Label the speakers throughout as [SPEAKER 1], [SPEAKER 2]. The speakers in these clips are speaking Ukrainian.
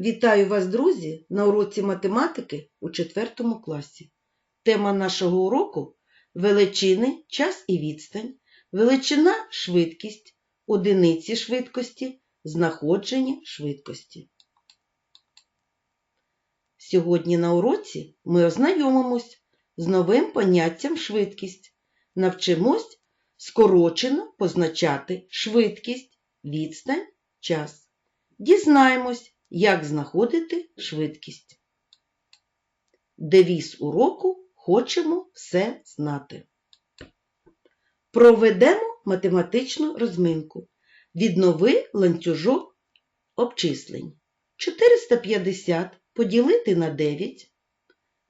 [SPEAKER 1] Вітаю вас, друзі, на уроці математики у 4 класі. Тема нашого уроку величини, час і відстань, величина швидкість, одиниці швидкості, знаходження швидкості. Сьогодні на уроці ми ознайомимось з новим поняттям швидкість. Навчимось скорочено позначати швидкість, відстань, час. Дізнаємось, як знаходити швидкість. Девіз уроку Хочемо все знати. Проведемо математичну розминку. Віднови ланцюжок обчислень. 450 поділити на 9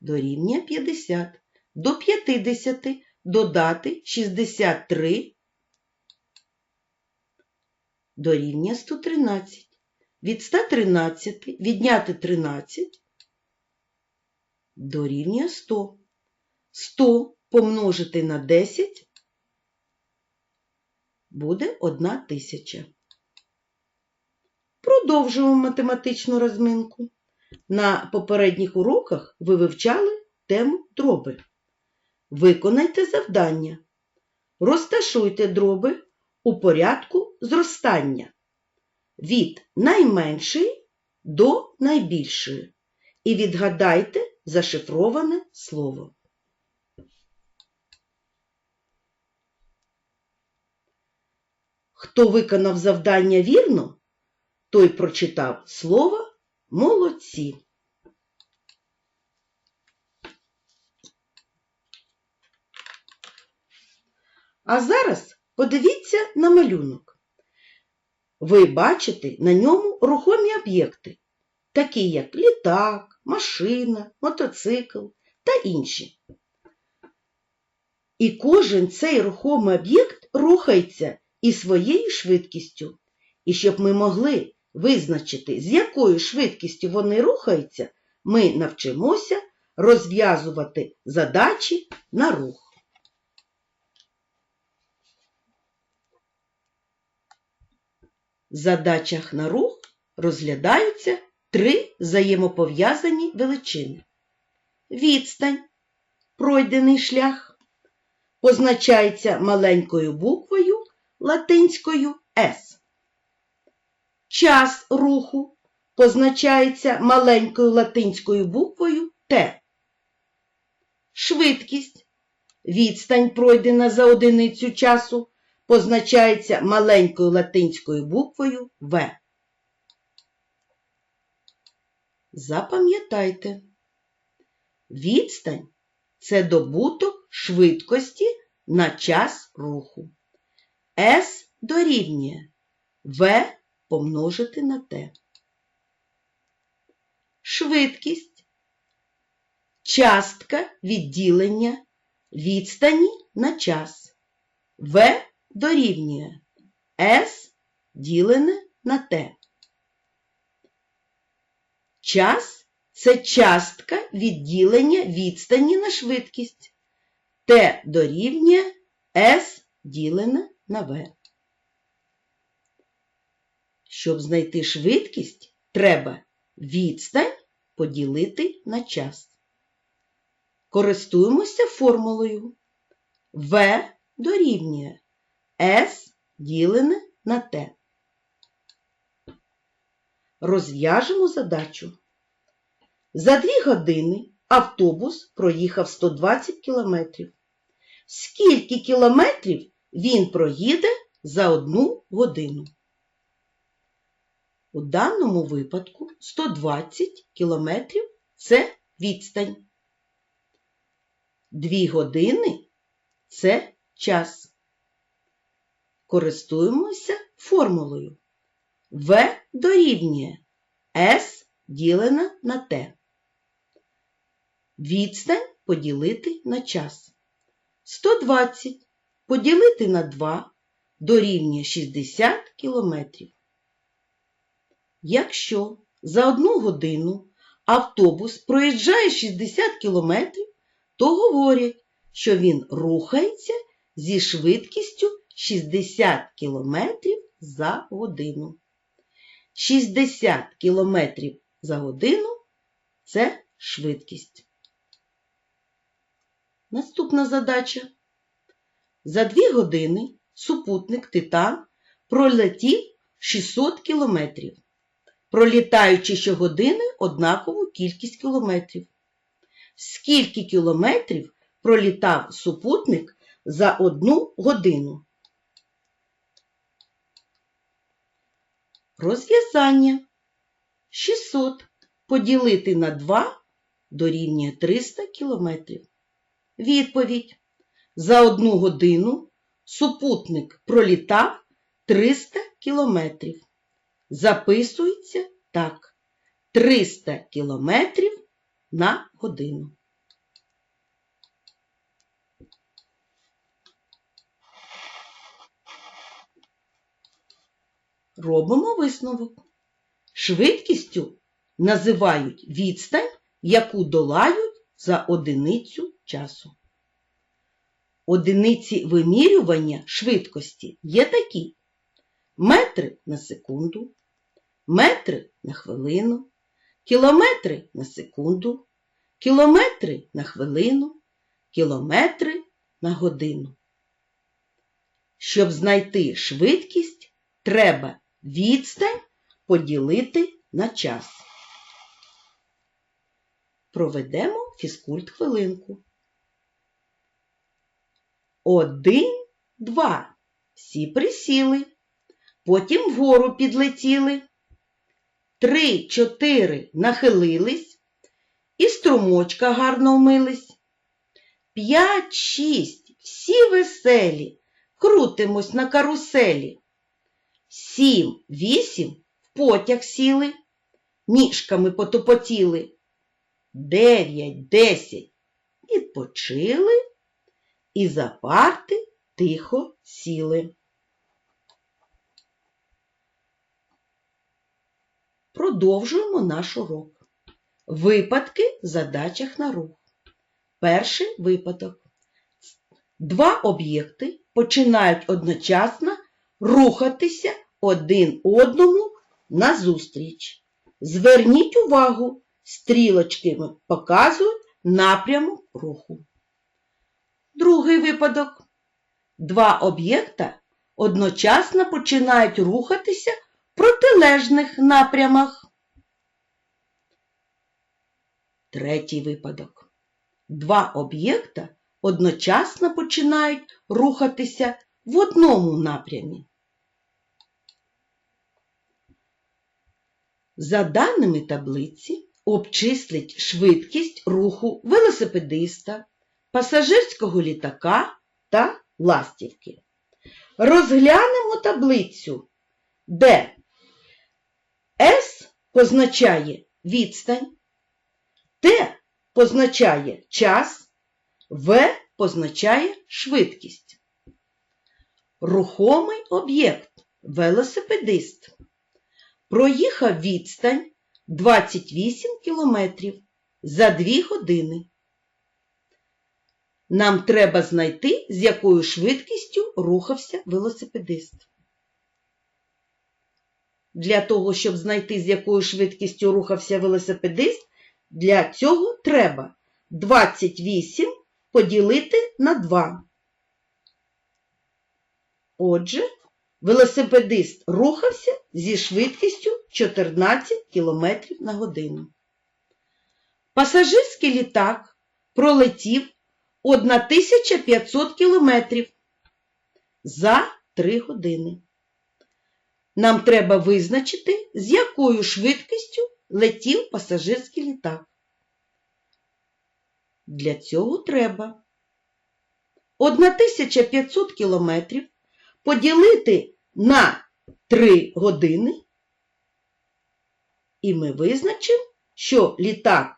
[SPEAKER 1] дорівнює 50. До 50 додати 63 дорівнює 113. Від 113 відняти 13 дорівнює 100. 100 помножити на 10 буде 1 тисяча. Продовжуємо математичну розминку. На попередніх уроках ви вивчали тему дроби. Виконайте завдання. Розташуйте дроби у порядку зростання від найменшої до найбільшої і відгадайте зашифроване слово. Хто виконав завдання вірно, той прочитав слово молодці. А зараз подивіться на малюнок. Ви бачите на ньому рухомі об'єкти, такі як літак, машина, мотоцикл та інші. І кожен цей рухомий об'єкт рухається із своєю швидкістю. І щоб ми могли визначити, з якою швидкістю вони рухаються, ми навчимося розв'язувати задачі на рух. Задачах на рух розглядаються три взаємопов'язані величини. Відстань, пройдений шлях, позначається маленькою буквою латинською S. Час руху позначається маленькою латинською буквою Т. Швидкість, відстань пройдена за одиницю часу, позначається маленькою латинською буквою В. Запам'ятайте, відстань це добуток швидкості на час руху. С дорівнює В помножити на Т. Швидкість частка відділення відстані на час. В дорівнює S ділене на Т. Час це частка відділення відстані на швидкість. Т дорівнює S ділене на В. Щоб знайти швидкість, треба відстань поділити на час. Користуємося формулою В дорівнює S ділене на Т. Розв'яжемо задачу. За 2 години автобус проїхав 120 кілометрів. Скільки кілометрів він проїде за одну годину? У даному випадку 120 кілометрів це відстань. 2 години це час. Користуємося формулою. В дорівнює S ділена на Т. Відстань поділити на час. 120 поділити на 2 дорівнює 60 кілометрів. Якщо за одну годину автобус проїжджає 60 кілометрів, то говорять, що він рухається зі швидкістю 60 км за годину. 60 км за годину це швидкість. Наступна задача. За 2 години супутник Титан пролетів 600 кілометрів, пролітаючи щогодини однакову кількість кілометрів. Скільки кілометрів пролітав супутник за одну годину? Розв'язання 600 поділити на 2 дорівнює 300 кілометрів. Відповідь. За одну годину супутник пролітав 300 кілометрів. Записується так. 300 кілометрів на годину. Робимо висновок. Швидкістю називають відстань, яку долають за одиницю часу. Одиниці вимірювання швидкості є такі: метри на секунду, метри на хвилину, кілометри на секунду, кілометри на хвилину, кілометри на годину. Щоб знайти швидкість, треба відстань поділити на час. Проведемо фізкульт хвилинку. Один, два. Всі присіли. Потім вгору підлетіли. Три, чотири нахилились. І струмочка гарно вмились. П'ять, шість. Всі веселі. Крутимось на каруселі. Сім, вісім в потяг сіли. Ніжками потопотіли. Дев'ять, десять. Відпочили і за парти тихо сіли. Продовжуємо наш урок. Випадки в задачах на рух. Перший випадок. Два об'єкти починають одночасно рухатися один одному назустріч. Зверніть увагу, стрілочки показують напрямок руху. Другий випадок. Два об'єкта одночасно починають рухатися в протилежних напрямах. Третій випадок. Два об'єкта одночасно починають рухатися в одному напрямі. За даними таблиці, обчислить швидкість руху велосипедиста, пасажирського літака та ластівки. Розглянемо таблицю, де С позначає відстань, Т позначає час, В позначає швидкість. Рухомий об'єкт велосипедист проїхав відстань 28 кілометрів за 2 години. Нам треба знайти, з якою швидкістю рухався велосипедист. Для того, щоб знайти, з якою швидкістю рухався велосипедист, для цього треба 28 поділити на 2. Отже, велосипедист рухався зі швидкістю 14 км на годину. Пасажирський літак пролетів 1500 кілометрів за 3 години. Нам треба визначити, з якою швидкістю летів пасажирський літак. Для цього треба 1500 кілометрів поділити на 3 години, і ми визначимо, що літак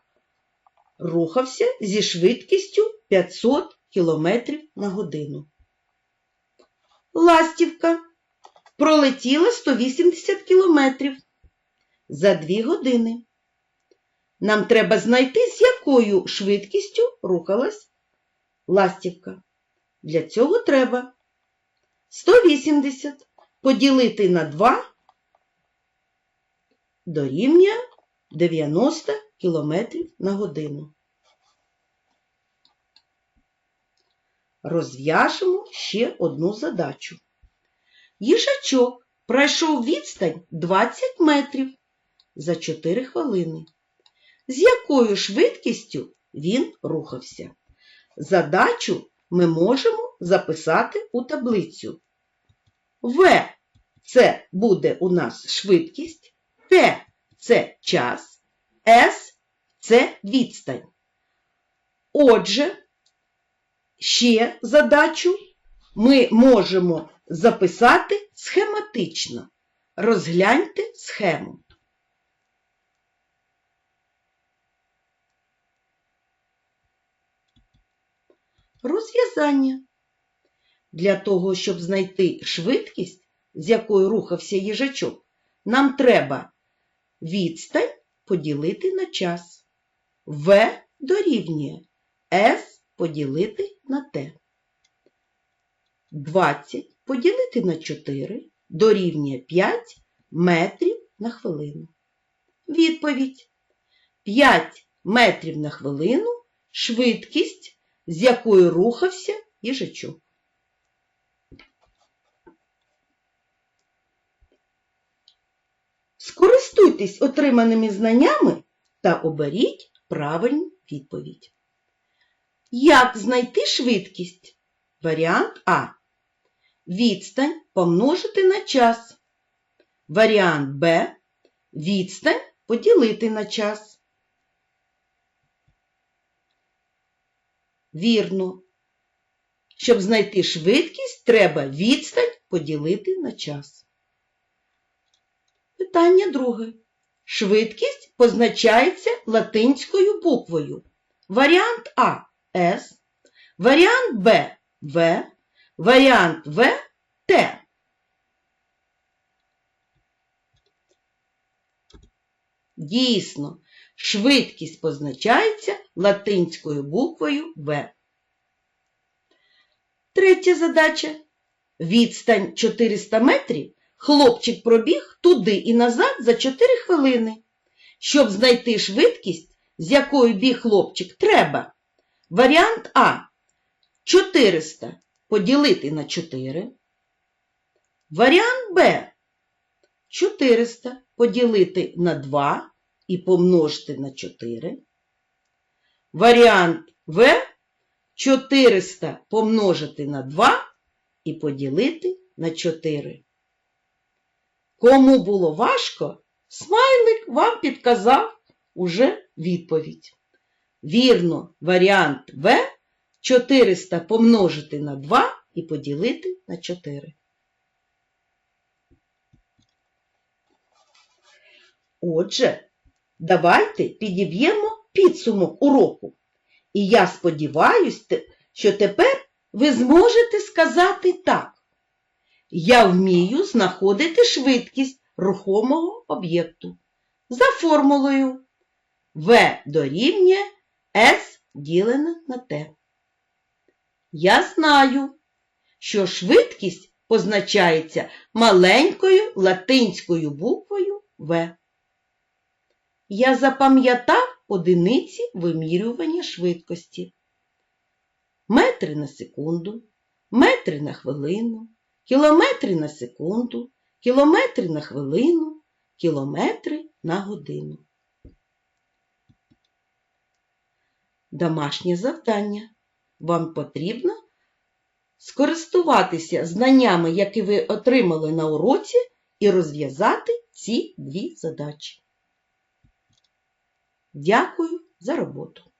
[SPEAKER 1] рухався зі швидкістю 500 км на годину. Ластівка пролетіла 180 км за 2 години. Нам треба знайти, з якою швидкістю рухалась ластівка. Для цього треба 180 поділити на 2 дорівнює 90 км на годину. Розв'яжемо ще одну задачу. Їжачок пройшов відстань 20 метрів за 4 хвилини. З якою швидкістю він рухався? Задачу ми можемо записати у таблицю. В це буде у нас швидкість, Т це час, С це відстань. Отже, ще задачу ми можемо записати схематично. Розгляньте схему. Розв'язання. Для того, щоб знайти швидкість, з якою рухався їжачок, нам треба відстань поділити на час. В дорівнює С поділити на Т. 20 поділити на 4 дорівнює 5 метрів на хвилину. Відповідь. 5 метрів на хвилину швидкість, з якою рухався їжачок. Скористуйтесь отриманими знаннями та оберіть правильну відповідь. Як знайти швидкість? Варіант А. Відстань помножити на час. Варіант Б. Відстань поділити на час. Вірно. Щоб знайти швидкість, треба відстань поділити на час. Питання друге. Швидкість позначається латинською буквою. Варіант А С, варіант Б В, варіант В Т. Дійсно, швидкість позначається латинською буквою В. Третя задача. Відстань 400 метрів хлопчик пробіг туди і назад за 4 хвилини. Щоб знайти швидкість, з якою біг хлопчик, треба. Варіант А. 400 поділити на 4. Варіант Б. 400 поділити на 2 і помножити на 4. Варіант В. 400 помножити на 2 і поділити на 4. Кому було важко, смайлик вам підказав уже відповідь. Вірно, варіант В 400 помножити на 2 і поділити на 4. Отже, давайте підіб'ємо підсумок уроку. І я сподіваюся, що тепер ви зможете сказати так. Я вмію знаходити швидкість рухомого об'єкту за формулою В дорівнює С ділене на Т. Я знаю, що швидкість позначається маленькою латинською буквою В. Я запам'ятав одиниці вимірювання швидкості. Метри на секунду, метри на хвилину, кілометри на секунду, кілометри на хвилину, кілометри на годину. Домашнє завдання. Вам потрібно скористуватися знаннями, які ви отримали на уроці, і розв'язати ці дві задачі. Дякую за роботу!